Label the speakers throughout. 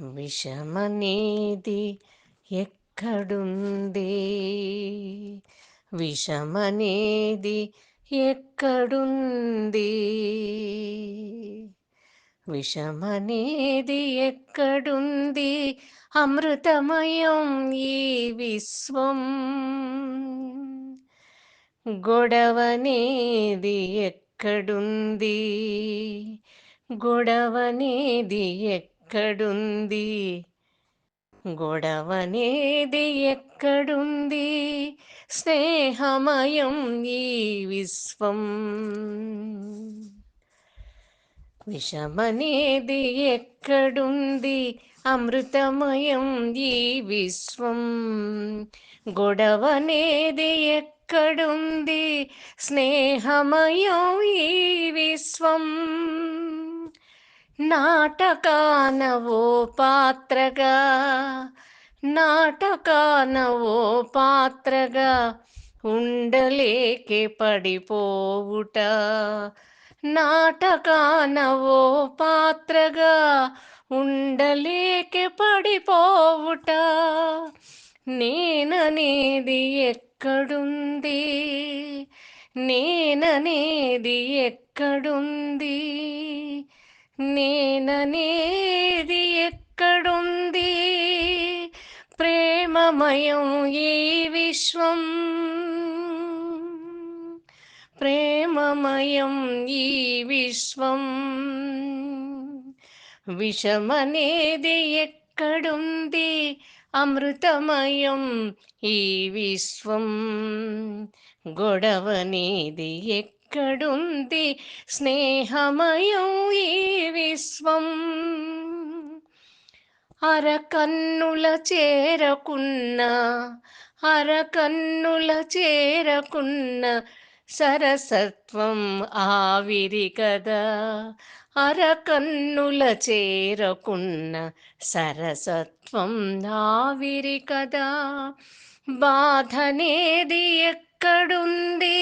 Speaker 1: విషమనేది ఎక్కడుంది? విషమనేది ఎక్కడుంది? విషమనేది ఎక్కడుంది? అమృతమయం ఈ విశ్వం. గొడవనేది ఎక్కడుంది? గొడవనేది ఎక్కడుంది? గొడవనేది ఎక్కడుంది? స్నేహమయం ఈ విశ్వం. విషమనేది ఎక్కడుంది? అమృతమయం ఈ విశ్వం. గొడవనేది ఎక్కడుంది? స్నేహమయం ఈ విశ్వం. నాటకానవో పాత్రగా నాటకానవో పాత్రగా ఉండలేకే పడిపోవుట. నాటకానవో పాత్రగా ఉండలేకే పడిపోవుట. నేననేది ఎక్కడుంది? నేననేది ఎక్కడుంది? నేననేది ఎక్కడుంది? ప్రేమమయం ఈ విశ్వం. ప్రేమమయం ఈ విశ్వం. విషమనేది ఎక్కడుంది? అమృతమయం ఈ విశ్వం. గొడవనేది ఎక్కడుంది స్నేహమయం ఈ విశ్వం. అరకన్నుల చేరకున్న అరకన్నుల చేరకున్న సరసత్వం ఆవిరి కదా. అరకన్నుల చేరకున్న సరసత్వం ఆవిరి కదా. బాధనేది ఎక్కడుంది?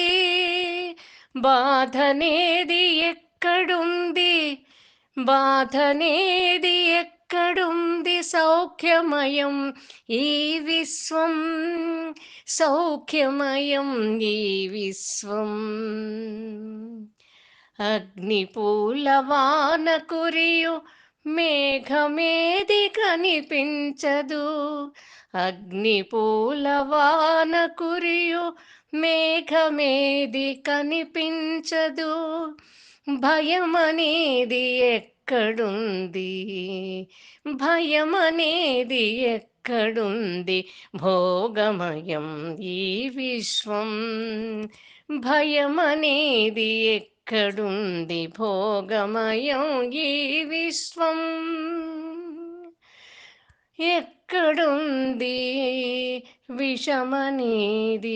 Speaker 1: బాధనేది ఎక్కడుంది? బాధనేది ఎక్కడుంది? సౌఖ్యమయం ఈ విశ్వం. సౌఖ్యమయం ఈ విశ్వం. అగ్నిపూల వాన కురియు మేఘమేది కనిపించదు. అగ్నిపూల వాన కురియు మేఘమేది కనిపించదు భయమనేది ఎక్కడుంది? భయమనేది ఎక్కడుంది? భోగమయం ఈ విశ్వం. భయమనేది ఎక్కడుంది? భోగమయం ఈ విశ్వం. ఎక్కడుంది? విషమనేది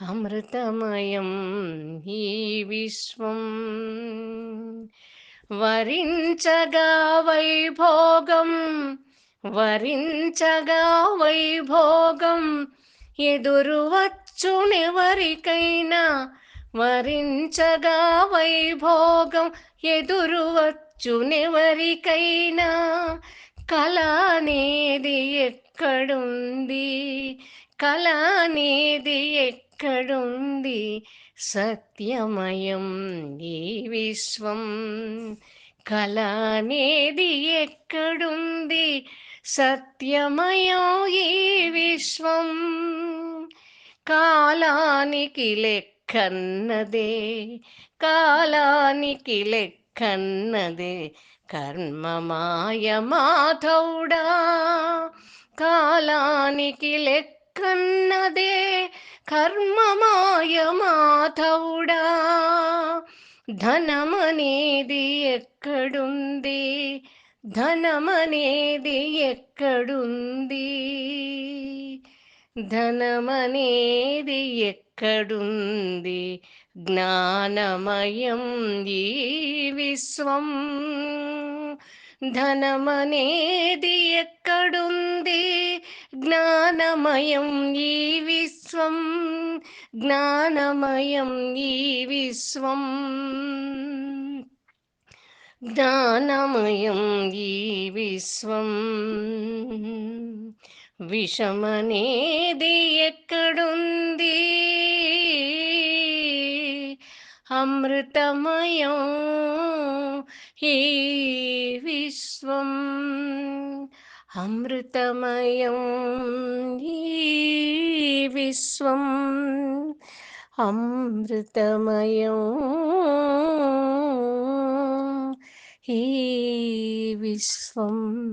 Speaker 1: అమృతమయం ఈ విశ్వం. వరించగా వైభోగం వరించగా వైభోగం ఎదురువచ్చునెవరికైనా వరించగా వైభోగం ఎదురువచ్చునెవరికైనా కళ అనేది ఎక్కడుంది? కళ అనేది ఎక్కడుంది? సత్యమయం ఈ విశ్వం. కళ అనేది ఎక్కడుంది? సత్యమయం ఈ విశ్వం. కాలానికి లెక్కన్నదే. కాలానికి లెక్కన్నదే. కర్మమాయ మాధౌడా కాలానికి లెక్కన్నదే కర్మమాయ మాధౌడా ధనమనేది ఎక్కడుంది? ధనమనేది ఎక్కడుంది? ధనమనేది ఎక్క ఎక్కడుంది? జ్ఞానమయం ఈ విశ్వం. ధనమనేది ఎక్కడుంది? జ్ఞానమయం ఈ విశ్వం. జ్ఞానమయం ఈ విశ్వం. జ్ఞానమయం ఈ విశ్వం. విషమనేది ఎక్కడుంది? అమృతమయం ఈ విశ్వం. అమృతమయం ఈ విశ్వం. అమృతమయం ఈ విశ్వం.